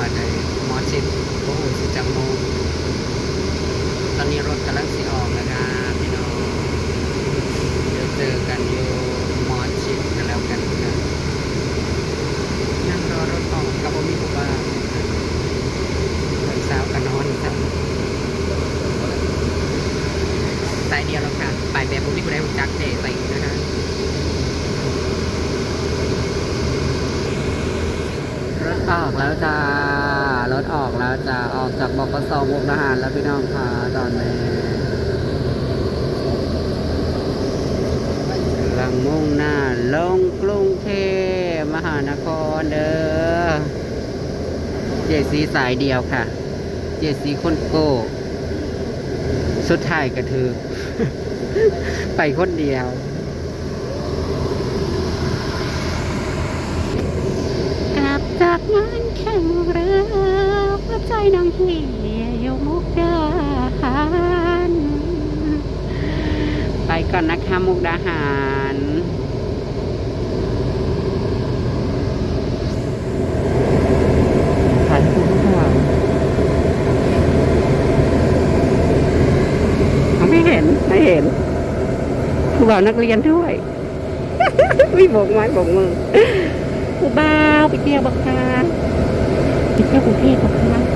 อดได้หมอชิดบ่ฮู้สิจังโมตอนนี้รถกำลังสิออกแล้วนะพี่น้องเดี๋ยวเจอกันอยู่หมอชิดกันแล้วกันค่ะนั่งรอรถออกกับบ่มีผู้บ้าวเสาวก็นนอนครับสายเดียวแล้วค่ะไปแบบผมที่คุณได้รู้จักเจ๊ใส่นะคะออกแล้วจ้า ถออกแล้วจ้าออกจากบกสมุกดาหารแล้วพี่น้องค่ะตอนนี้กำลังมุ่งหน้าลงกรุงเทพมหานครเด้อเจสีสายเดียวค่ะ เจสีคนโก้สุดท้ายก็ถือ ไปคนเดียว กลับจากงานแข่งเรือหัวใจ นี่อยู่มุกดาหารไปก่อนนะคะมุกดาหารถ่ายให้คุณผู้ชมเขาไม่เห็น ไม่เห็นครูบ่าวนักเรียนด้วยวิโบกไม้โบกมือผู้บ่าวไปเที่ยวบักคาไปเที่ยวกรุงเทพบักคา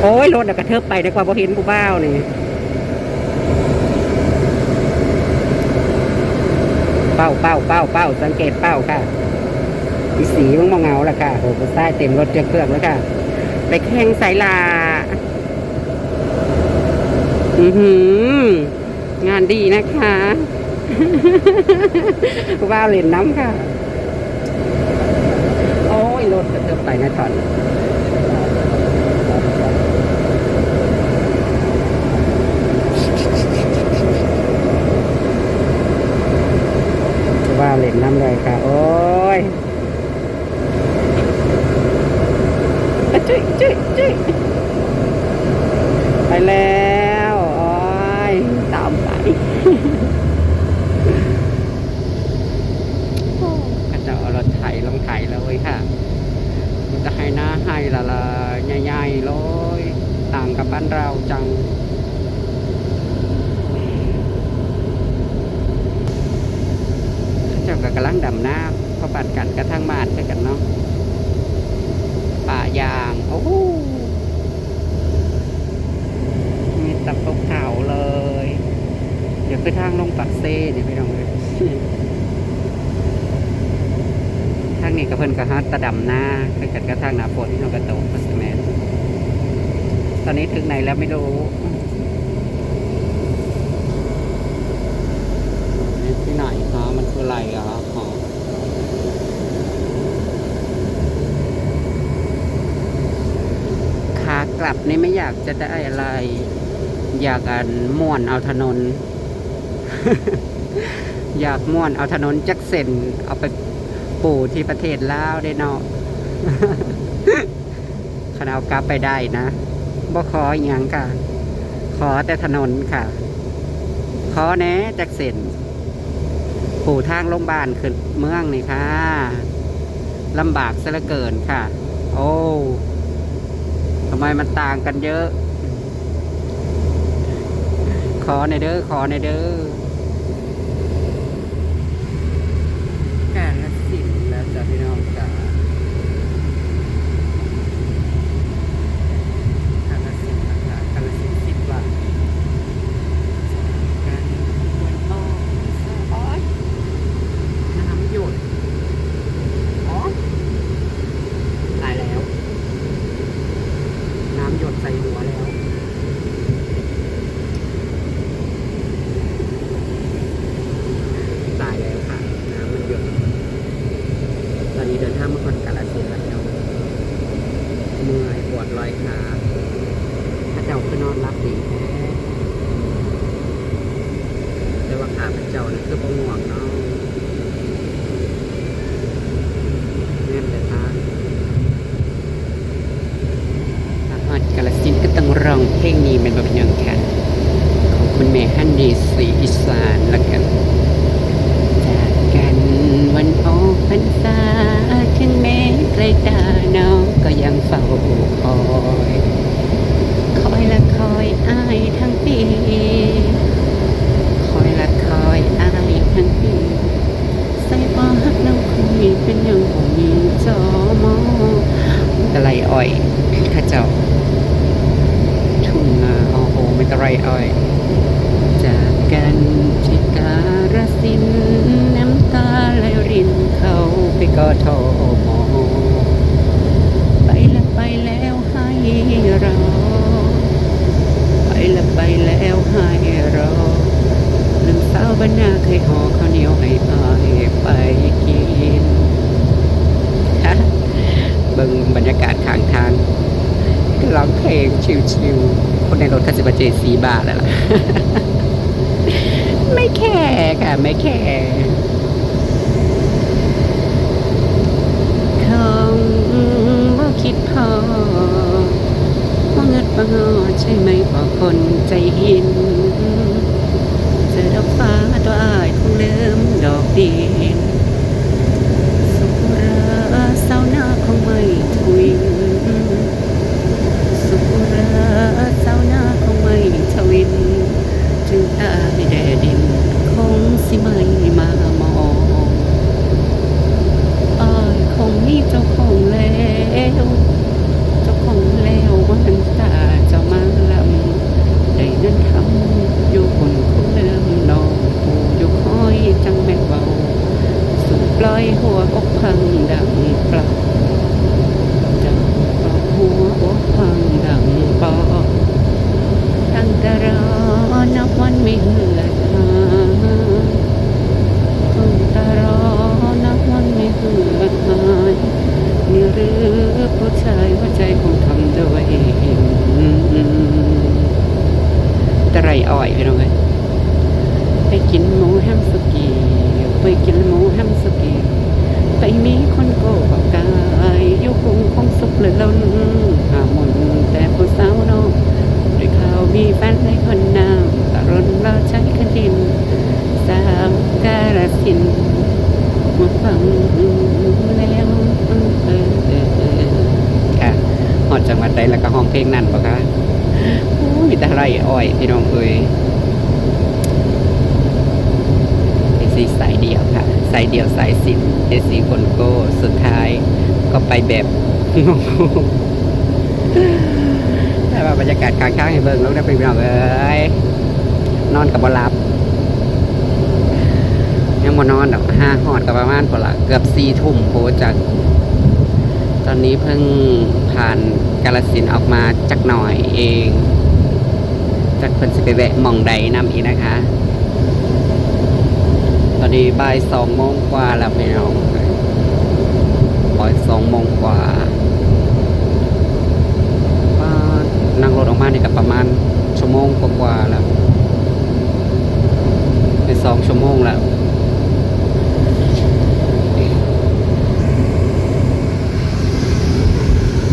โอ้ยรถน่ะกระเทิบไปในความบ่เห็นกูบ้าวนี่เป้าเป้าเป้าเป้าสังเกตเป้าค่ะอีสีมึงมองเงาละค่ะโอ้โหใต้เต็มรถเจือเครื่องแล้วค่ะ ไปแข่งสายลา อือหืองานดีนะคะกูบ้าวเล่นน้ำค่ะ ถกระเทิบไปนะตอนว่าเล่นน้ำเลยค่ะ โอ้ยจุ้ยจุ้ยจุ้ยไปแล้ว โอ้ยตามไปก็จะเอารถไถลงไถเลยค่ะ มันจะให้หน้าให้ละละ ใหญ่ๆเลยต่างกับบ้านเราจัง เจ้าก็กำลังดำน้ำเขาปัดกันกระทั่งมาดด้วยกันเนาะป่ายาง โอ้โหมีตับภูเขาเลย เดี๋ยวคือทางลงปักเซ่เนี่ยพี่น้องเลยทางนี้ก็เพิ่นก็ฮัดตะดำหน้าคือกันกระทั่งหนาฝนที่เรากระโตกพัสแมน ตอนนี้ถึงไหนแล้วไม่รู้ที่ไหนคะมันคืออะไรอะอ๋อขากลับนี่ไม่อยากจะได้อะไร อยากอันม่วนเอาถนน อยากม่วนเอาถนนจักเส้นเอาไปปู่ที่ประเทศลาวได้เนาะขนาดเอากลับไปได้นะ บ่ขออหย่างค่ะ ขอแต่ถนนค่ะ ขอแหน่จากเส้นผู่ทางโรงพยาบาลขึ้นเมืองนี่ค่ะลำบากซะเหลือเกินค่ะ โอ้ทำไมมันต่างกันเยอะ ขอในเด้อขอในเด้อ แต่ว่าขาเป็นเจ้านี่คือประม่วเนาะแน่นเลยทานอหารกาลสินก็ต้งร้องเพลงนี้เป็นแบบยังแค่ของคุณเมฮันดีสีอีสานละกันจากกันวันออกพรรษาถึงแม้ไกลตาน้อก็ยังเฝ้าคอย จสีบาทแล้วล่ะ ไม่แค่ค่ะ ไม่แค่คงบ่คิดพอว่าเงิดบ่งอใช่ไหมพอคนใจหิน เจอดอกฟ้าตัวอายคงลืมดอกดิน สุราเศร้าหน้าคงไม่ทวิน สุราเศร้าหน้าคงไม่ทวิน ถึงตาไม่แดดิน คงสิไม่มามองอายคงมีเจ้าของแล้ว เจ้าของแล้ววันตาเจ้ามาลำได้เงินคำอยู่คนคงเริ่มนองปูอยู่คอยจังแม่เบา สุดปล่อยหัวอกพังดังปลักดังปลอกหัวอกพังดังปอกตั้งแต่รอนับวันไม่เหือดหายตั้งแต่รอนับวันไม่เหือดหายนี่หรือผู้ชายหัวใจคงทำด้วยหินตะไรอ่อยพี่น้องเอ้ย ไปกินหมูแฮมสกีไปกินหมูแฮมสกีไปมีคนโกบอกกายอยู่คงคงสุขเหลือล้นหาหมนแต่ผู้สาวน้องด้วยข่าวมีแฟนในคนนามตะรนรอใช้คันดิน สาวการสินธุ์มาฟังแล้วเออเออเออค่ะหอดจังหวัด ใดแล้วก็ห้องเพลงนั่นปะคะโอ้ยมีแต่ไรอ้อยพี่น้องเอ้ยเอซีสายเดียวค่ะ สายเดียวสายสิบเอซีคนโก้สุดท้ายก็ไปแบบแต่ว่าบรรยากาศกลางข้างให้เบิ่งแล้วได้ไปพี่น้องเอ้ยนอนกับบรับ ยังมานอนดอกห้าหอดกับประมาณพอละเกือบสี่ทุ่มโพจากตอนนี้เพิ่งผ่าน กาลสินออกมาจักหน่อยเองจากเพิ่นสิไปแวะหมองใดนำอีกนะคะ ตอนนี้บ่ายสองโมงกว่าแล้วพี่น้องบ่ายสองโมงกว่าก็นั่งรถออกมานี่ก็ประมาณชั่วโมงกว่าแล้วเป็นสองชั่วโมงแล้ว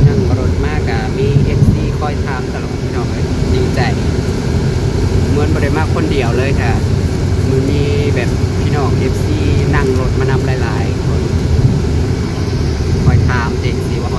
นั่งรถมากอะมีเอฟซีคอยถามตลอดพี่น้องเลยดีใจ เหมือนบริมาคนเดียวเลยค่ะมือมีแบบพี่น้องเอฟซีนั่งรถมานำหลาย ๆ คนคอยถามลง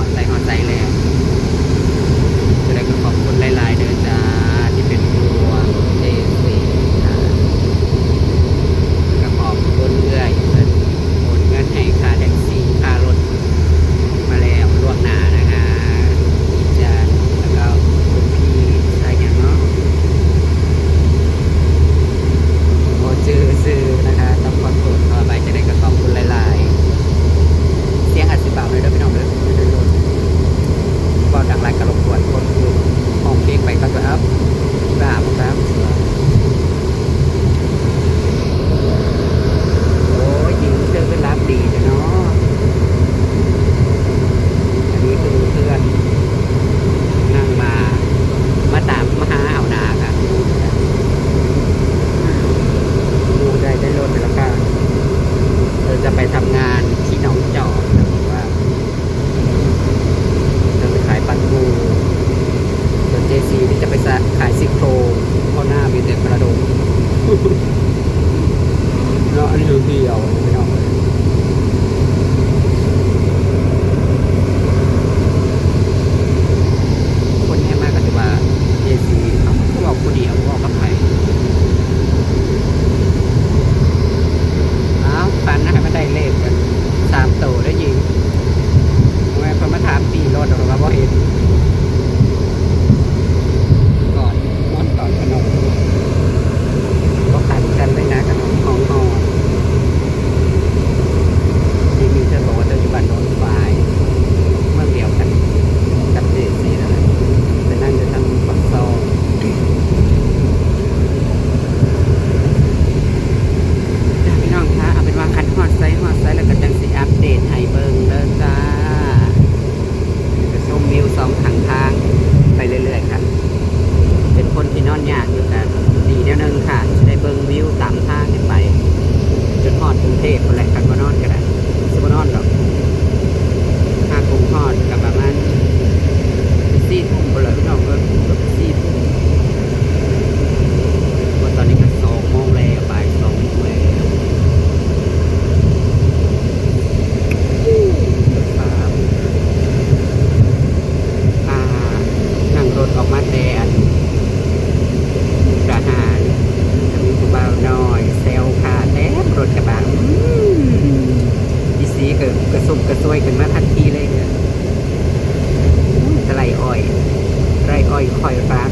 哎呀妈！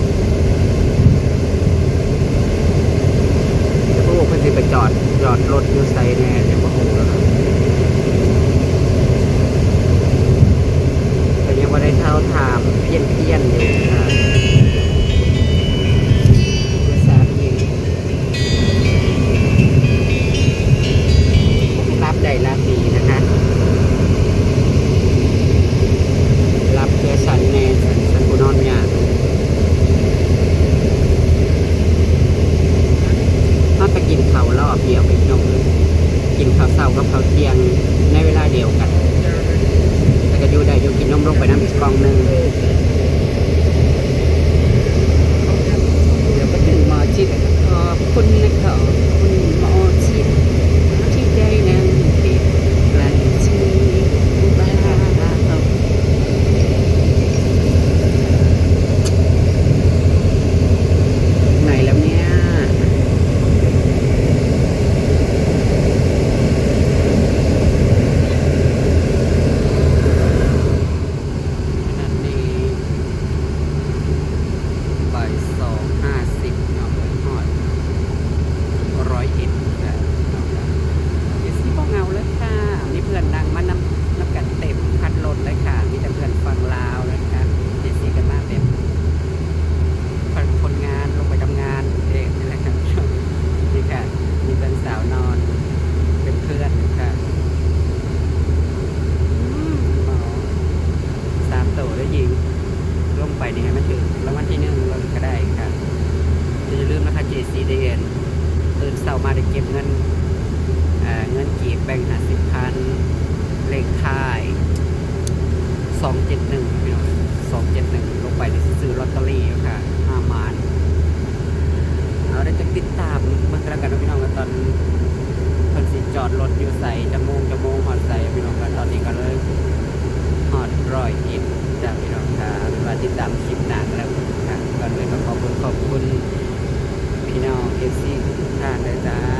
มาได้เก็บเงินเงินกีบแบ่งหาสิบพันเลขท้ายสองเจ็ดหนึ่งพี่น้องสองเจ็ดหนึ่งลงไปที่ซื้อลอตเตอรี่ค่ะห้ามานเอาได้จะติดตามเมื่อกันแล้วกันพี่น้องกันตอนเพิ่นสิจอดรถอยู่ใส่จะโมงจะโมงหอดใส่พี่น้องกันตอนนี้ก็เลยฮอดร้อยอินจากพี่น้องค่ะมาติดตามคลิปหนักแล้วค่ะก่อนอื่นก็ขอบคุณขอบคุณพี่น้องเอฟซี ทานเลยจ้า